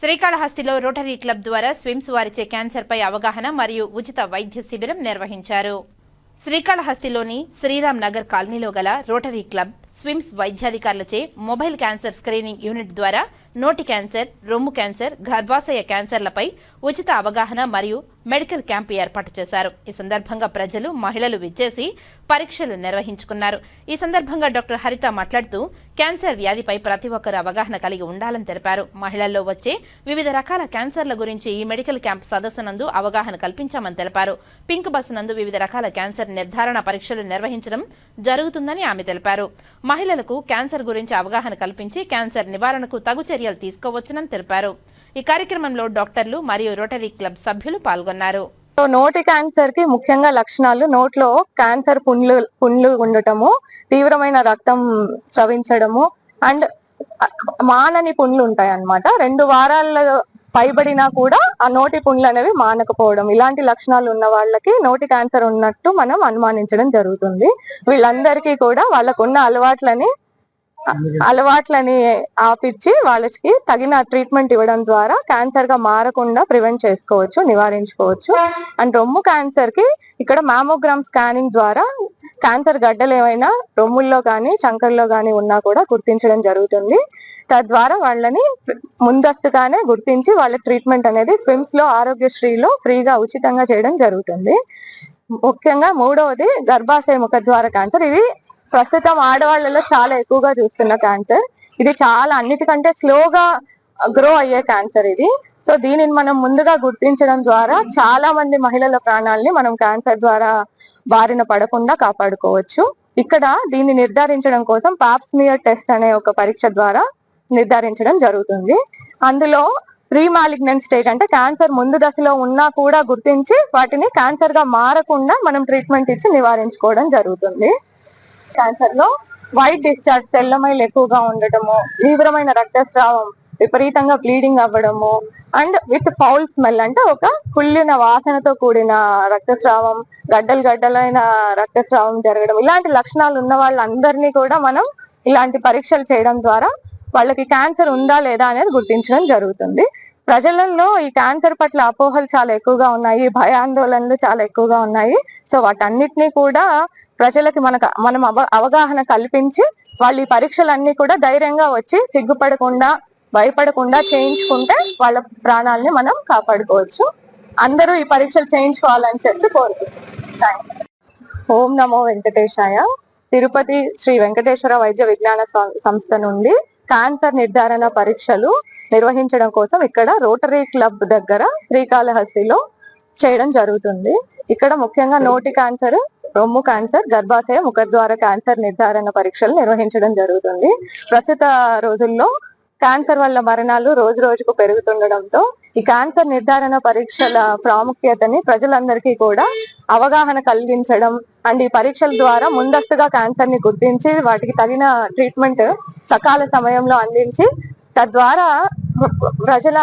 శ్రీకాళహస్తిలో rotary club ద్వారా స్విమ్స్ వారిచే క్యాన్సర్పై అవగాహన మరియు ఉచిత వైద్య శిబిరం నిర్వహించారు. శ్రీకాళహస్తిలోని శ్రీరామ్ నగర్ కాలనీలో గల రోటరీ క్లబ్ స్విమ్స్ వైద్యాధికారులచే మొబైల్ క్యాన్సర్ స్క్రీనింగ్ యూనిట్ ద్వారా నోటి క్యాన్సర్ రొమ్ము క్యాన్సర్ గర్భాశయ క్యాన్సర్లపై ఉచిత అవగాహన మరియు మెడికల్ క్యాంపు ఏర్పాటు చేశారు. ఈ సందర్భంగా ప్రజలు మహిళలు విచ్చేసి పరీక్షలు నిర్వహించుకున్నారు. ఈ సందర్భంగా డాక్టర్ హరిత మాట్లాడుతూ క్యాన్సర్ వ్యాధిపై ప్రతి ఒక్కరు అవగాహన కలిగి ఉండాలని తెలిపారు. మహిళల్లో వచ్చే వివిధ రకాల క్యాన్సర్ల గురించి ఈ మెడికల్ క్యాంప్ సదస్సునందు అవగాహన కల్పించామని తెలిపారు. పింక్ బస్ నందు వివిధ రకాల క్యాన్సర్ నిర్ధారణ పరీక్షలు నిర్వహించడం జరుగుతుందని ఆమె తెలిపారు. మహిళలకు క్యాన్సర్ గురించి అవగాహన కల్పించి క్యాన్సర్ నివారణకు తగు చర్యలు తీసుకోవచ్చునని తెలిపారు. ఈ కార్యక్రమంలో డాక్టర్లు మరియు రోటరీ క్లబ్ సభ్యులు పాల్గొన్నారు. సో నోటి క్యాన్సర్కి ముఖ్యంగా లక్షణాలు నోట్లో క్యాన్సర్ పుండ్లు పుండ్లు ఉండటము తీవ్రమైన రక్తం స్రవించడము అండ్ మానని పుండ్లు ఉంటాయి అన్నమాట రెండు వారాల పైబడినా కూడా ఆ నోటి పుండ్లు అనేవి మానకపోవడం. ఇలాంటి లక్షణాలు ఉన్న వాళ్ళకి నోటి క్యాన్సర్ ఉన్నట్టు మనం అనుమానించడం జరుగుతుంది. వీళ్ళందరికీ కూడా వాళ్ళకున్న అలవాట్లని అలవాట్లని ఆపిచ్చి వాళ్ళకి తగిన ట్రీట్మెంట్ ఇవ్వడం ద్వారా క్యాన్సర్గా మారకుండా ప్రివెంట్ చేసుకోవచ్చు నివారించుకోవచ్చు. అండ్ రొమ్ము క్యాన్సర్కి ఇక్కడ మామోగ్రామ్ స్కానింగ్ ద్వారా క్యాన్సర్ గడ్డలు ఏమైనా రొమ్ముల్లో కానీ చంకల్లో కానీ ఉన్నా కూడా గుర్తించడం జరుగుతుంది. తద్వారా వాళ్ళని ముందస్తుగానే గుర్తించి వాళ్ళ ట్రీట్మెంట్ అనేది స్విమ్స్లో ఆరోగ్యశ్రీలో ఫ్రీగా ఉచితంగా చేయడం జరుగుతుంది. ముఖ్యంగా మూడవది గర్భాశయ ముఖద్వార క్యాన్సర్ ఇది ప్రస్తుతం ఆడవాళ్ళలో చాలా ఎక్కువగా చూస్తున్న క్యాన్సర్ ఇది చాలా అన్నిటికంటే స్లోగా గ్రో అయ్యే క్యాన్సర్ ఇది. సో దీనిని మనం ముందుగా గుర్తించడం ద్వారా చాలా మంది మహిళల ప్రాణాలని మనం క్యాన్సర్ ద్వారా బారిన పడకుండా కాపాడుకోవచ్చు. ఇక్కడ దీన్ని నిర్ధారించడం కోసం పాప్స్మియర్ టెస్ట్ అనే ఒక పరీక్ష ద్వారా నిర్ధారించడం జరుగుతుంది. అందులో ప్రీ మాలిగ్నెంట్ స్టేజ్ అంటే క్యాన్సర్ ముందు దశలో ఉన్నా కూడా గుర్తించి వాటిని క్యాన్సర్గా మారకుండా మనం ట్రీట్మెంట్ ఇచ్చి నివారించుకోవడం జరుగుతుంది. క్యాన్సర్లో వైట్ డిశ్చార్జ్ తెల్లమైలు ఎక్కువగా ఉండటము తీవ్రమైన రక్తస్రావం విపరీతంగా బ్లీడింగ్ అవ్వడము అండ్ విత్ పౌల్ స్మెల్ అంటే ఒక కుళ్ళిన వాసనతో కూడిన రక్తస్రావం గడ్డలు గడ్డలైన రక్తస్రావం జరగడం ఇలాంటి లక్షణాలు ఉన్న వాళ్ళందరినీ కూడా మనం ఇలాంటి పరీక్షలు చేయడం ద్వారా వాళ్ళకి క్యాన్సర్ ఉందా లేదా అనేది గుర్తించడం జరుగుతుంది. ప్రజలలో ఈ క్యాన్సర్ పట్ల అపోహలు చాలా ఎక్కువగా ఉన్నాయి భయాందోళనలు చాలా ఎక్కువగా ఉన్నాయి. సో వాటన్నిటినీ కూడా ప్రజలకి మనకు మనం అవ అవగాహన కల్పించి వాళ్ళు ఈ పరీక్షలన్నీ కూడా ధైర్యంగా వచ్చి సిగ్గుపడకుండా భయపడకుండా చేయించుకుంటే వాళ్ళ ప్రాణాలని మనం కాపాడుకోవచ్చు. అందరూ ఈ పరీక్షలు చేయించుకోవాలని చెప్పి కోరుకుంటున్నాం. ఓం నమో వెంకటేశాయ. తిరుపతి శ్రీ వెంకటేశ్వర వైద్య విజ్ఞాన సంస్థ నుండి క్యాన్సర్ నిర్ధారణ పరీక్షలు నిర్వహించడం కోసం ఇక్కడ రోటరీ క్లబ్ దగ్గర శ్రీకాళహస్తిలో చేయడం జరుగుతుంది. ఇక్కడ ముఖ్యంగా నోటి క్యాన్సర్ రొమ్ము క్యాన్సర్ గర్భాశయ ముఖద్వార క్యాన్సర్ నిర్ధారణ పరీక్షలు నిర్వహించడం జరుగుతుంది. ప్రస్తుత రోజుల్లో క్యాన్సర్ వల్ల మరణాలు రోజు రోజుకు పెరుగుతుండడంతో ఈ క్యాన్సర్ నిర్ధారణ పరీక్షల ప్రాముఖ్యతని ప్రజలందరికీ కూడా అవగాహన కలిగించడం అండ్ ఈ పరీక్షల ద్వారా ముందస్తుగా క్యాన్సర్ని గుర్తించి వాటికి తగిన ట్రీట్మెంట్ సకాల సమయంలో అందించి తద్వారా ప్రజల